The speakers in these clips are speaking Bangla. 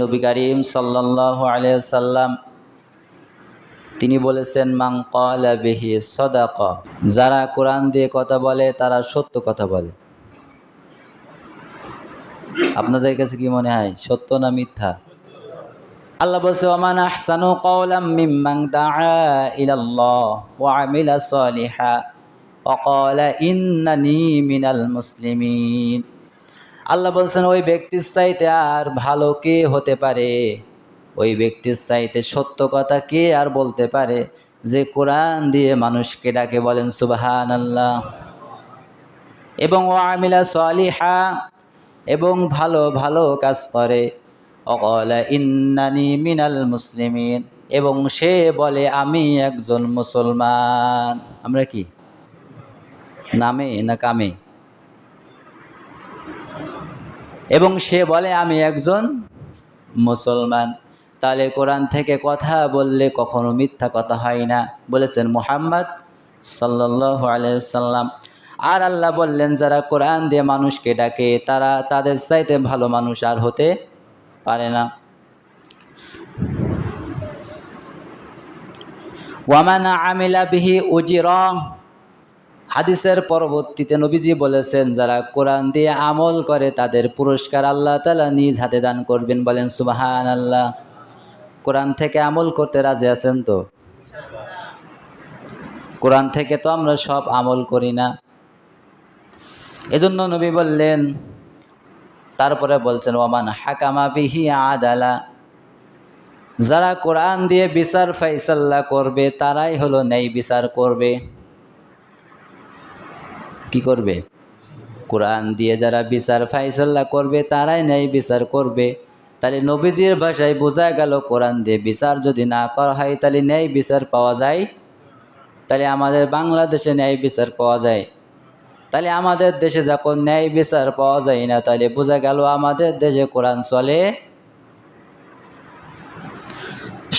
নবী করিম সাল্লাহ আলিয়াল্লাম তিনি বলেছেন মাং কলা বিহি সদাক যারা কোরআন দিয়ে কথা বলে, তারা সত্য কথা বলে। আপনাদের কাছে কি মনে হয়, সত্য না মিথ্যা? আল্লাহ বলছে ওমান আহসানু কওলাম মিম্মান দাআ ইলাল্লাহ ওয়া আমিলা সালিহা ওয়া ক্বালা ইন্নানি মিনাল মুসলিমিন। আল্লাহ বলছেন, ওই ব্যক্তির চাইতে আর ভালো কে হতে পারে? ওই ব্যক্তির চাইতে সত্য কথা কে আর বলতে পারে? যে কোরআন দিয়ে মানুষকে ডাকে বলেন সুবাহান আল্লাহ এবং ও আমিলা সালিহা। এবং ভালো ভালো কাজ করে। অকলা, ইন্নানি মিনাল মুসলিমিন। এবং সে বলে, আমি একজন মুসলমান। আমরা কি? নামে না কামে? এবং সে বলে, আমি একজন মুসলমান। তাহলে কোরআন থেকে কথা বললে কখনো মিথ্যা কথা হয় না। বলেছেন মুহাম্মদ সাল্লাহ আলাইসাল্লাম আর আল্লাহ বললেন, যারা কোরআন দিয়ে মানুষকে ডাকে, তারা তাদের চাইতে ভালো মানুষ আর হতে পারে না। ওয়ামানা আমিলা বিহি উজিরং হাদিসের পরবর্তীতে নবীজি বলেছেন, যারা কোরআন দিয়ে আমল করে, তাদের পুরস্কার আল্লাহ তালা নিজ হাতে দান করবেন বলেন সুবাহান আল্লাহ কোরআন থেকে আমল করতে রাজি আছেন তো? কোরআন থেকে তো আমরা সব আমল করি না। এজন্য নবী বললেন, তারপরে বলছেন ওমান হাকামা বিহি আদালা। যারা কোরআন দিয়ে বিচার ফাইসাল্লা করবে, তারাই হলো নেই বিচার করবে। কি করবে? কোরআন দিয়ে যারা বিচার ফাইসাল্লা করবে, তারাই ন্যায় বিচার করবে। তাহলে নবীজির ভাষায় বোঝা গেল কোরআন দিয়ে বিচার যদি না করা হয়, তাহলে ন্যায় বিচার পাওয়া যায়? তাহলে আমাদের বাংলাদেশে ন্যায় বিচার পাওয়া যায়? তাহলে আমাদের দেশে যখন ন্যায় বিচার পাওয়া যায় না, তাহলে বোঝা গেল আমাদের দেশে কোরআন চলে?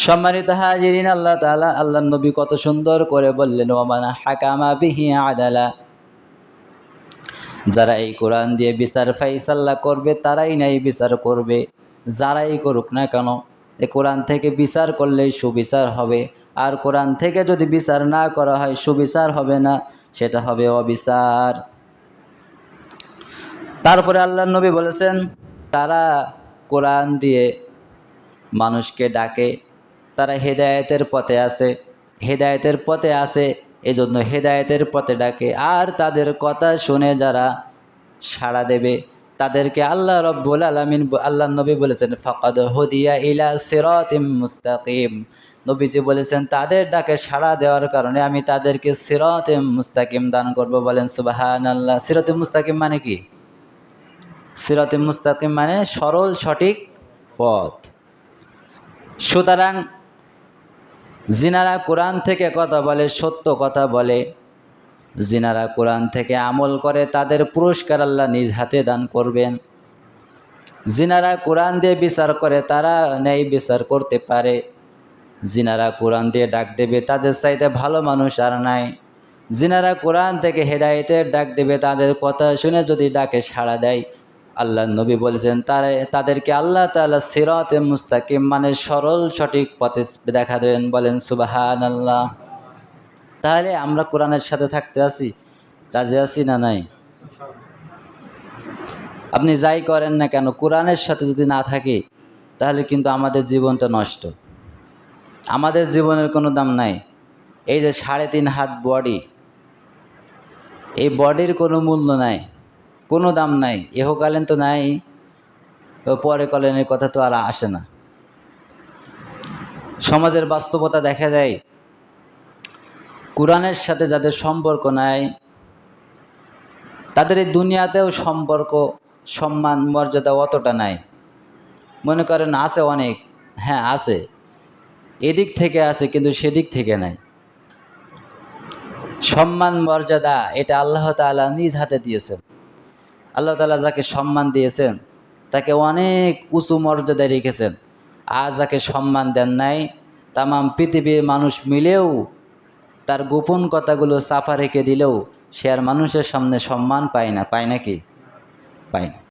সম্মানিত হাজিরিন, আল্লাহ তালা আল্লাহ নবী কত সুন্দর করে বললেন ওমানা হাকামা বিহি আদালা। যারা এই কোরআন দিয়ে বিচার ফাইসাল্লা করবে, তারাই নাই বিচার করবে। যারাই করুক না কেন, এ কোরআন থেকে বিচার করলেই সুবিচার হবে। আর কোরআন থেকে যদি বিচার না করা হয়, সুবিচার হবে না, সেটা হবে অবিচার। তারপরে আল্লাহ নবী বলেছেন, তারা কোরআন দিয়ে মানুষকে ডাকে, তারা হেদায়েতের পথে আছে। হেদায়েতের পথে আছে এজন্য হেদায়েতের পথে ডাকে। আর তাদের কথা শুনে যারা সাড়া দেবে, তাদেরকে আল্লাহ রব্বুল আলমিন আল্লাহ নবী বলেছেন, ফকাদ হদিয়া ইলা সিরতিম মুস্তাকিম। নবীজি বলেছেন, তাদের ডাকে সাড়া দেওয়ার কারণে আমি তাদেরকে সিরতিম মুস্তাকিম দান করব। বলেন সুবাহান আল্লাহ সিরতিম মুস্তাকিম মানে কি? সিরতিম মুস্তাকিম মানে সরল সঠিক পথ। সুতরাং জিনারা কোরআন থেকে কথা বলে, সত্য কথা বলে। জিনারা কোরআন থেকে আমল করে, তাদের পুরস্কার আল্লাহ নিজ হাতে দান করবেন। জিনারা কোরআন দিয়ে বিচার করে, তারা ন্যায় বিচার করতে পারে। জিনারা কোরআন দিয়ে ডাক দেবে, তাদের চাইতে ভালো মানুষ আর নাই। জিনারা কোরআন থেকে হেদায়েতের ডাক দেবে, তাদের কথা শুনে যদি ডাকে সাড়া দেয় আল্লাহ নবী বলেছেন, তারা, তাদেরকে আল্লাহ তালা সিরতে মুস্তাকিম মানে সরল সঠিক পথে দেখা দেবেন বলেন সুবাহান আল্লাহ তাহলে আমরা কোরআনের সাথে থাকতে আছি? রাজি আছি না নাই? আপনি যাই করেন না কেন, কোরআনের সাথে যদি না থাকি, তাহলে কিন্তু আমাদের জীবনটা নষ্ট। আমাদের জীবনের কোনো দাম নাই। এই যে সাড়ে তিন হাত বডি এই বডির কোনো মূল্য নাই। কোনো দাম নাই এহকালীন তো নাই পরে কলেনের কথা তো আর আসে না। সমাজের বাস্তবতা দেখা যায় কোরআনের সাথে যাদের সম্পর্ক নাই, তাদের এই দুনিয়াতেও সম্পর্ক, সম্মান, মর্যাদা অতটা নাই। মনে করেন আছে অনেক হ্যাঁ আছে, এদিক থেকে আছে কিন্তু সেদিক থেকে নাই। সম্মান, মর্যাদা, এটা আল্লাহ তালা নিজ হাতে দিয়েছেন। আল্লাহ তালা যাকে সম্মান দিয়েছেন, তাকে অনেক উঁচু মর্যাদায় রেখেছেন। আর যাকে সম্মান দেন নাই, তামাম পৃথিবীর মানুষ মিলেও তার গোপন কথাগুলো চাপা রেখে দিলেও সে আর মানুষের সামনে সম্মান পায় না, পায় নাকি? পায় না।